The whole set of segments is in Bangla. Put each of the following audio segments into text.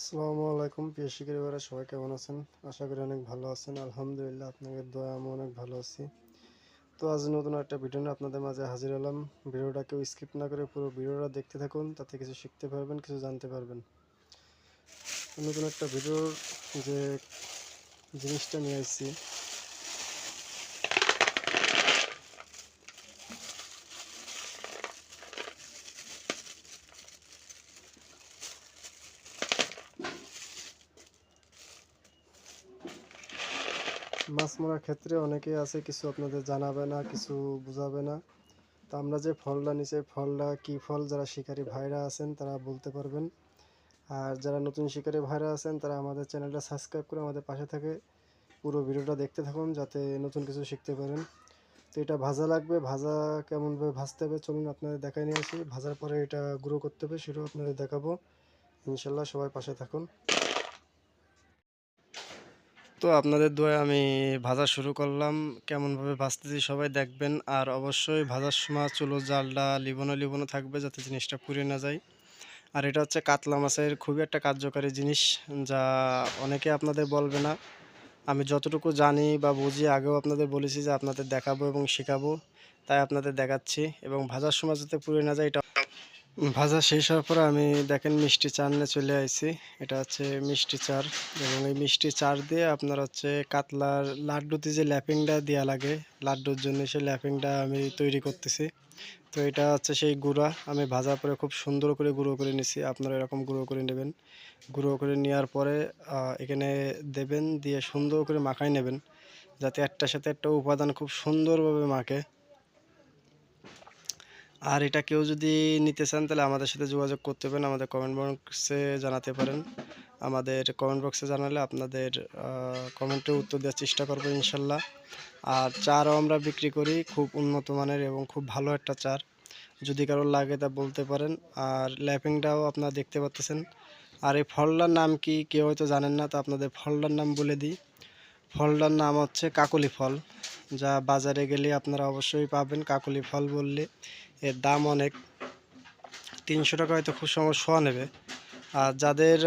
আসসালামু আলাইকুম, প্রিয় শিকারীরা সবাই কেমন আছেন? আশা করি অনেক ভালো আছেন। আলহামদুলিল্লাহ, আপনাদের দয়া আমি অনেক ভালো আছি। তো আজ নতুন একটা ভিডিও নিয়ে আপনাদের মাঝে হাজির হলাম। ভিডিওটা কেউ স্কিপ না করে পুরো ভিডিওটা দেখতে থাকুন, তাতে কিছু শিখতে পারবেন, কিছু জানতে পারবেন। নতুন একটা ভিডিওর যে জিনিসটা নিয়ে আসছি। মাছ মারার ক্ষেত্রে অনেকেই আছে, কিছু আপনাদের জানাবে না, কিছু বোঝাবে না। তো আমরা যে ফলটা নিচে ফলটা কি ফল? যারা শিকারী ভাইরা আছেন, তারা বলতে পারবেন। আর যারা নতুন শিকারী ভাইরা আছেন, তারা আমাদের চ্যানেলটা সাবস্ক্রাইব করে আমাদের পাশে থাকে পুরো ভিডিওটা দেখতে থাকুন, যাতে নতুন কিছু শিখতে পারেন। তো এটা ভাজা লাগবে, ভাজা কেমনভাবে ভাজতে হবে চলুন আপনাদের দেখাই নিয়ে আসি। ভাজার পরে এটা গুঁড়ো করতে হবে, সেটাও আপনাদের দেখাবো। ইনশাল্লাহ সবাই পাশে থাকুন। তো আপনাদের দোয়া আমি ভাজা শুরু করলাম। কেমনভাবে ভাজতেছি সবাই দেখবেন। আর অবশ্যই ভাজার সময় চুলো, জালটা লিবনো লিবনো থাকবে যাতে জিনিসটা পুড়ে না যায়। আর এটা হচ্ছে কাতলা মাছের খুবই একটা কার্যকারী জিনিস, যা অনেকে আপনাদের বলবে না। আমি যতটুকু জানি বা বুঝি, আগেও আপনাদের বলেছি যে আপনাদের দেখাবো এবং শেখাবো। তাই আপনাদের দেখাচ্ছি এবং ভাজার সময় যাতে পুড়ে না যায়, এটা ভাজা শেষ হওয়ার পরে আমি দেখেন মিষ্টি চার নিয়ে চলে আইছি। এটা হচ্ছে মিষ্টি চার এবং এই মিষ্টি চার দিয়ে আপনার হচ্ছে কাতলার লাড্ডুতে যে ল্যাপিংটা দেওয়া লাগে, লাড্ডুর জন্য সেই ল্যাপিংটা আমি তৈরি করতেছি। তো এটা হচ্ছে সেই গুঁড়া, আমি ভাজার পরে খুব সুন্দর করে গুঁড়ো করে নিছি। আপনারা এরকম গুঁড়ো করে নেবেন। গুঁড়ো করে নেওয়ার পরে এখানে দেবেন, দিয়ে সুন্দর করে মাখাই নেবেন, যাতে একটার সাথে একটা উপাদান খুব সুন্দরভাবে মাখে। আর এটা কেউ যদি নিতে চান, তাহলে আমাদের সাথে যোগাযোগ করতে পারেন। আমাদের কমেন্ট বক্সে জানাতে পারেন। আমাদের কমেন্ট বক্সে জানালে আপনাদের কমেন্টের উত্তর দেওয়ার চেষ্টা করব ইনশাল্লাহ। আর চারও আমরা বিক্রি করি, খুব উন্নত মানের এবং খুব ভালো একটা চার। যদি কারও লাগে তা বলতে পারেন। আর ল্যাপিংটাও আপনারা দেখতে পাচ্ছেন আর এই ফলটার নাম কি, কেউ হয়তো জানেন না, তো আপনাদের ফলটার নাম বলে দিই। ফলটার নাম হচ্ছে কাকলি ফল। যা বাজারে গেলে আপনারা অবশ্যই পাবেন কাকলি ফল বললে। এর দাম অনেক। তিনশো টাকা হয়তো খুব সমস্যা নেবে। আর যাদের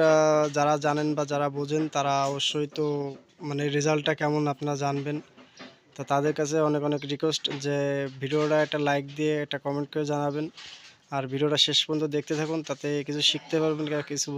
যারা জানেন বা যারা বোঝেন, তারা অবশ্যই তো মানে রেজাল্টটা কেমন আপনারা জানবেন। তা তাদের কাছে অনেক অনেক রিকোয়েস্ট যে ভিডিওটা একটা লাইক দিয়ে একটা কমেন্ট করে জানাবেন। আর ভিডিওটা শেষ পর্যন্ত দেখতে থাকুন, তাতে কিছু শিখতে পারবেন, কিছু